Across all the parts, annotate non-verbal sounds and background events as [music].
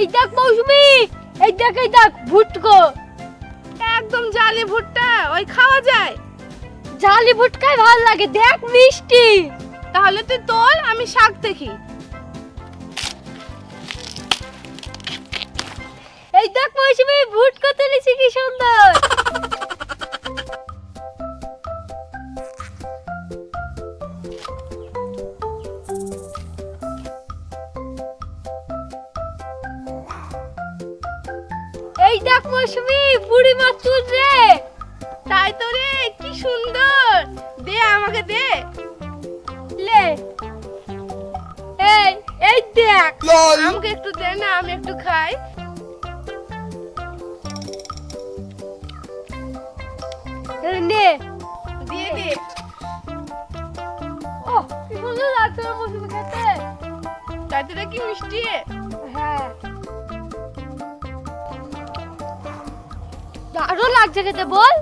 এই দেখ মৌসুমি এই দেখ এই দেখ ভুটকো। একদম জালি ভুট্টা ওই খাওয়া যায়। জালি ভুটকাই ভালো লাগে দেখ মিষ্টি। তাহলে তুই তোল আমি শাক দেখি। এই দেখ মৌসুমি ভুটকো তুলেছি কি সুন্দর। দে আমাকে দে। লে। এই এই দেখ। আমাকে একটু দে না আমি একটু খাই। নে। দিয়ে দে। ও কি সুন্দর লাগছে মৌসুমি খেতে। তাই কি মিষ্টি? হ্যাঁ। দারুণ লাগছে খেতে বল।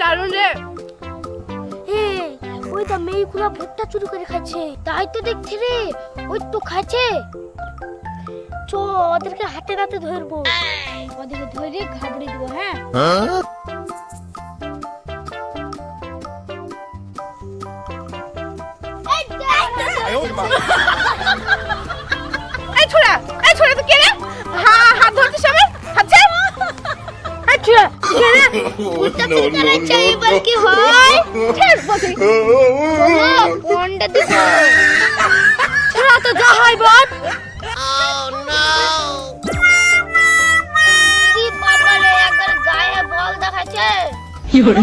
দারুণ রে। ওই তো মেয়েগুলো ভুট্টা চুরি করে খাচ্ছে। তাই তো দেখছি রে ওই তো খাচ্ছে। চ ওদেরকে হাতে নাতে ধরবো। ওদেরকে ধরে ঘাবড়ে দিব হ্যাঁ? এই ছোড়া এই ছোড়া তুই কে রে?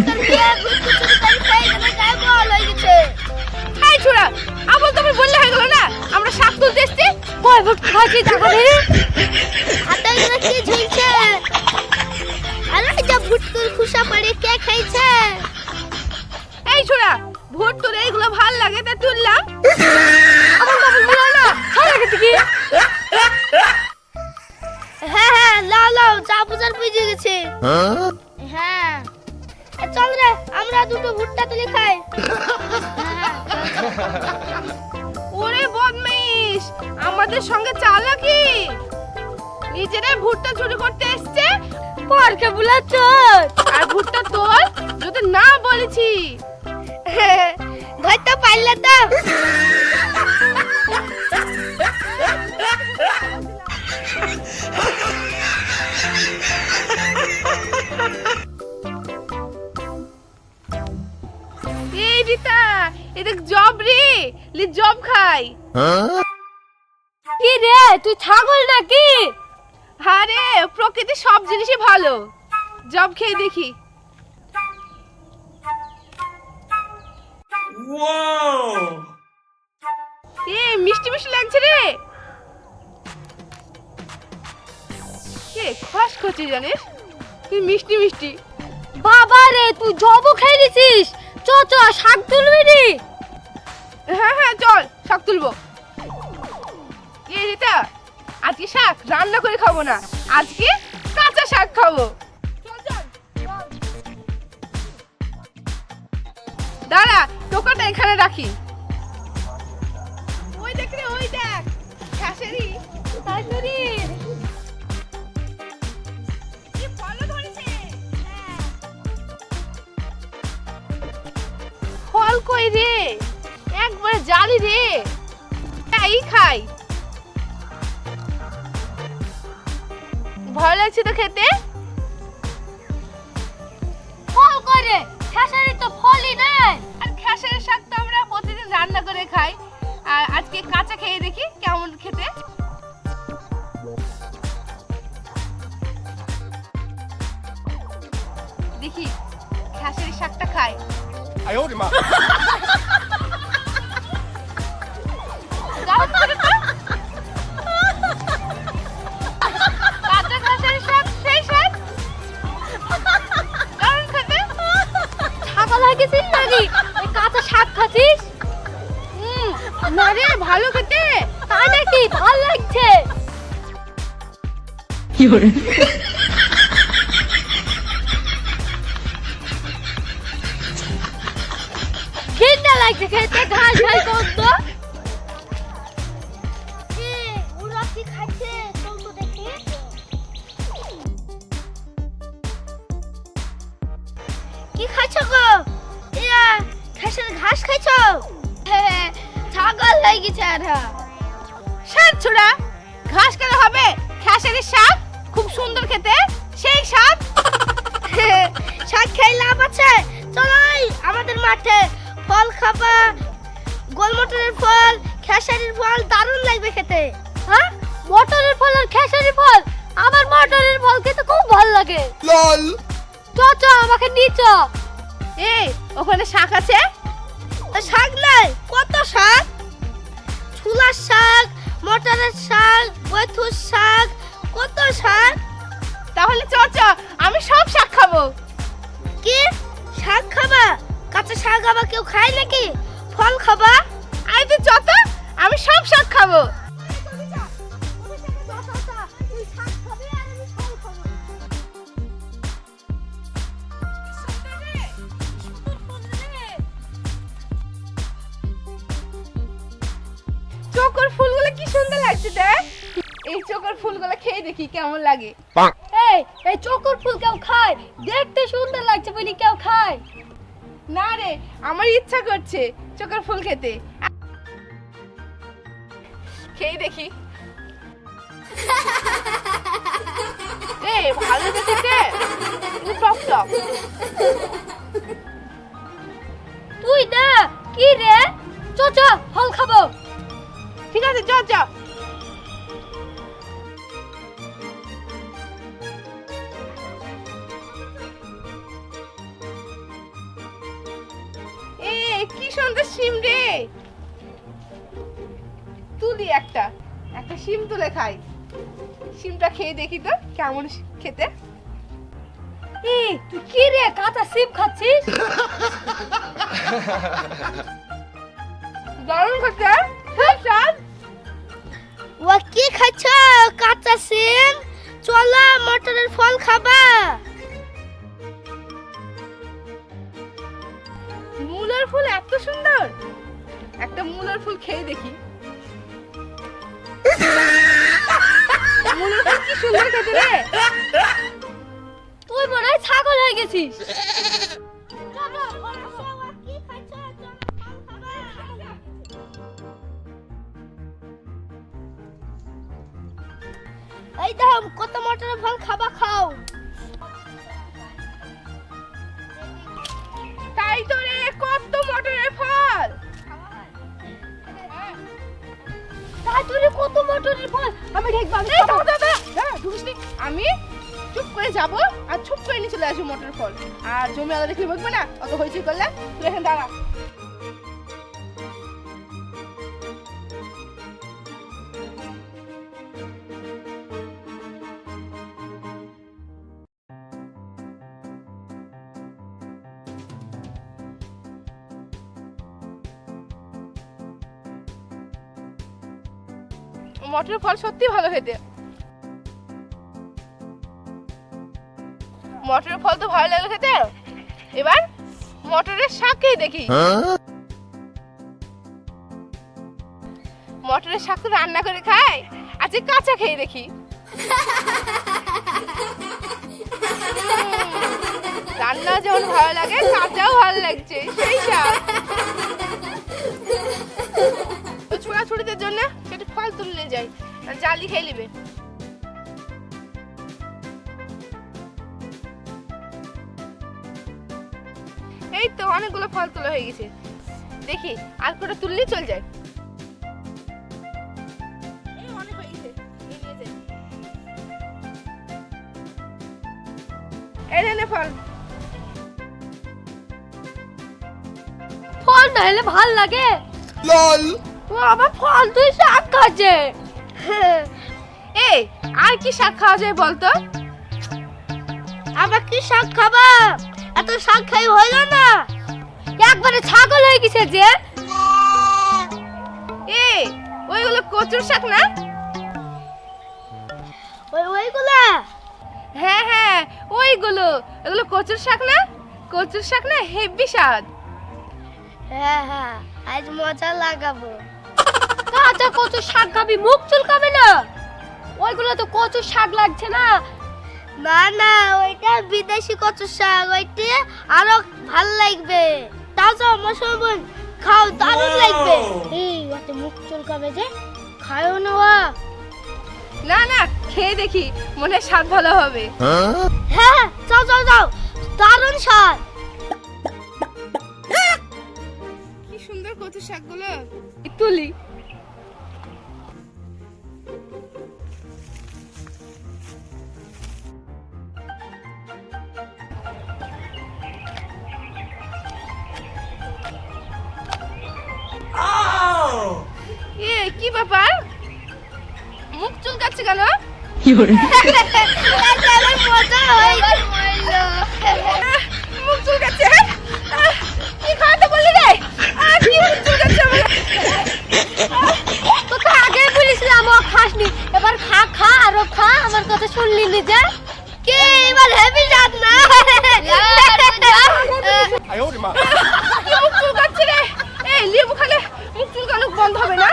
চুরি করে খেয়ে গেলে গায়ে বল হয়ে গেছে। এই ছোড়া আবার তুমি বললে হয়ে গেল না? আমরা শাক তুলতে এসছি। কয় ভুট খাচ্ছি দেখা দে হাতে কি ঝুলছে? আরে যা ভুট তোর খুশা পড়ে কে খাইছে? এই ছোড়া ভোট তোর এইগুলো ভালো লাগে তা তুললাম আমার বাবা বলো না ভালো লাগে কি? হ্যাঁ হ্যাঁ লাও লাও চা বুঝার বুঝে গেছে। হ্যাঁ। এ, চল রে আমরা দুটো ভুট্টা তুলে খাই। ওরে বদমাইশ আমাদের সঙ্গে চালাকি? নিজেরাই ভুট্টা চুরি করতে এসছে? পরকে বুলাচ্ছ আর ভুট্টা তোল যদি না বলেছি। ধরতে পারলে তো। এই রিতা এদিক জব রে। লি জব খাই। কি রে তুই ছাগল নাকি? আরে প্রকৃতি সব জিনিসই ভালো। জব খেয়ে দেখি। এ মিষ্টি মিষ্টি লাগছে রে। কে খস খচে জানিস? তুই মিষ্টি মিষ্টি। বাবা রে তুই জবও খেয়ে দিছিস চ চ শাক তুলবি নি? হ্যাঁ হ্যাঁ চল শাক তুলবো। এ রিতা আজকে শাক রান্না করে খাব না। আজকে কাঁচা শাক খাব। দাঁড়া, টোকাটা এখানে রাখি। ওই দেখ রে, ওই দেখ। ঘাসেরই ফলও ফল কই রে? একবারে জালি রে। তাই খাই। ভয় লাগছে তো খেতে? ফল করে। খেসারি তো ফলই নাই আর খেসারের শাক তো আমরা প্রতিদিন রান্না করে খাই। আর আজকে কাঁচা খেয়ে দেখি কেমন খেতে। দেখি খেসারি শাকটা খাই 哎呦 [laughs] ঘৃণা লাগছে, খেতে ঘাস ঘাস করতো ওরা কি খাচ্ছে চলতো দেখি কি খাচ্ছ গো? ইয়া ঘাসের ঘাস খাচ্ছ ছাগল হয়ে গেছে আর। শাক ছোড়া, ঘাস কেন হবে? খেসারি শাক খুব সুন্দর খেতে। সেই শাক শাক [laughs] খেয়ে লাভ আছে? চলো এই আমাদের মাঠে ফল খাবা। গোলমটরের ফল খেসারির ফল দারুণ লাগবে খেতে। হ্যাঁ? মটরের ফল আর খেসারির ফল? আমার মটরের ফল খেতে খুব ভালো লাগে। LOL চ চ আমাকে নিয়ে চ। এই ওখানে শাক আছে? শাক নাই কত শাক? ছুলার শাক মটরের শাক বৈথুর শাক কত শাক তাহলে চ চ আমি সব শাক খাব। কি? শাক খাবা? কাঁচা শাক আবার কেউ খায় নাকি? ফল খাবা? আই তো চ তো আমি সব শাক খাব। এই চোখর ফুলগুলো খেয়ে দেখি কেমন লাগে। এই এই চকর ফুল কেউ খায়? দেখতে সুন্দর লাগছে বলি কেউ খায়। না রে আমার ইচ্ছা করছে চোখের ফুল খেতে। খেয়ে দেখি। এ ভালো খেতে কিন্তু টক টক। তুই না কি রে? চ চ ফল খাব। ঠিক আছে চ চ। কি সুন্দর শিম রে। তুলি একটা একটা শিম তুলে খাই। শিমটা খেয়ে দেখি তো কেমন খেতে। তুই কি রে, কাঁচা সিম খাচ্ছিস? দারুণ খেতে খুব স্বাদ ও কি খাচ্ছ, কাঁচা সিম চলো, মটরের ফল খাবা। মূলার ফুল এত সুন্দর। একটা মূলার ফুল খেয়ে দেখি। মূলার ফুল কি সুন্দর খেতে রে। তুই মনে হয় ছাগল হয়ে গেছিস। এই দাম কত মটরের ফল খাবা, খাও। মটরের ফল। কত মটরের ফল? আমি দেখব আমি। আমি চুপ করে যাব আর চুপ করে নিয়ে চলে আসব মটর ফল। আর জমি আলাদা দেখে বলব না? অত হয়েছে করলে? তুই এখানে দাঁড়া। মটর ফল সত্যি ভালো খেতে। মটরের ফল তো ভালো লাগল খেতে। এবার মটরের শাক খেয়ে দেখি। মটরের শাক তো রান্না করে খাই আজকে কাঁচা খেয়ে দেখি। রান্না যেমন ভালো লাগে, কাঁচাও ভালো লাগছে, সেই শাক। ছোড়া ছুটিদের জন্য জাল তুললে যাই। জালি খেয়ে খেলিবে এই তো অনেকগুলো ফল তোলা হয়ে গেছে। দেখি আর কোটা তুললে চল যায় ফল। ফল না হলে ভালো লাগে। লাল। ও আবার ফালতু শাক খাচ্ছে। এই আর কি শাক খাওয়া যায় বলতো? আবার কি শাক খাবা? এত শাক খাই হইল না। একবারে ছাগল হয়ে গেছে যে। এই ওইগুলো কচুর শাক না? ওই ওইগুলা? হ্যাঁ হ্যাঁ ওইগুলো। এগুলো কচুর শাক না? কচুর শাক না হেভি স্বাদ। হ্যাঁ হ্যাঁ আজ মজা লাগাবো। কাঁচা কচু শাক খাবি মুখ চুলকাবে না? ওইগুলো তো কচু শাক লাগছে না। না না ওইটা বিদেশি কচু শাক ওইটা আরও ভালো লাগবে। তাজা মশলা বোন খাও দারুণ লাগবে। এই ওতে মুখ চুলকাবে যে খায়ও না না না খেয়ে দেখি মনে স্বাদ ভালো হবে। হ্যাঁ যাও যাও যাও দারুণ স্বাদ কি সুন্দর কচু শাকগুলো। তুলি। কি ব্যাপার? মুখ চুলকাচ্ছে কেন? এবার খা খা আরও খা আমার কথা শুনলি নি যা? কে হেভি মুখ চুলকাচ্ছে রে? বন্ধ হবে না?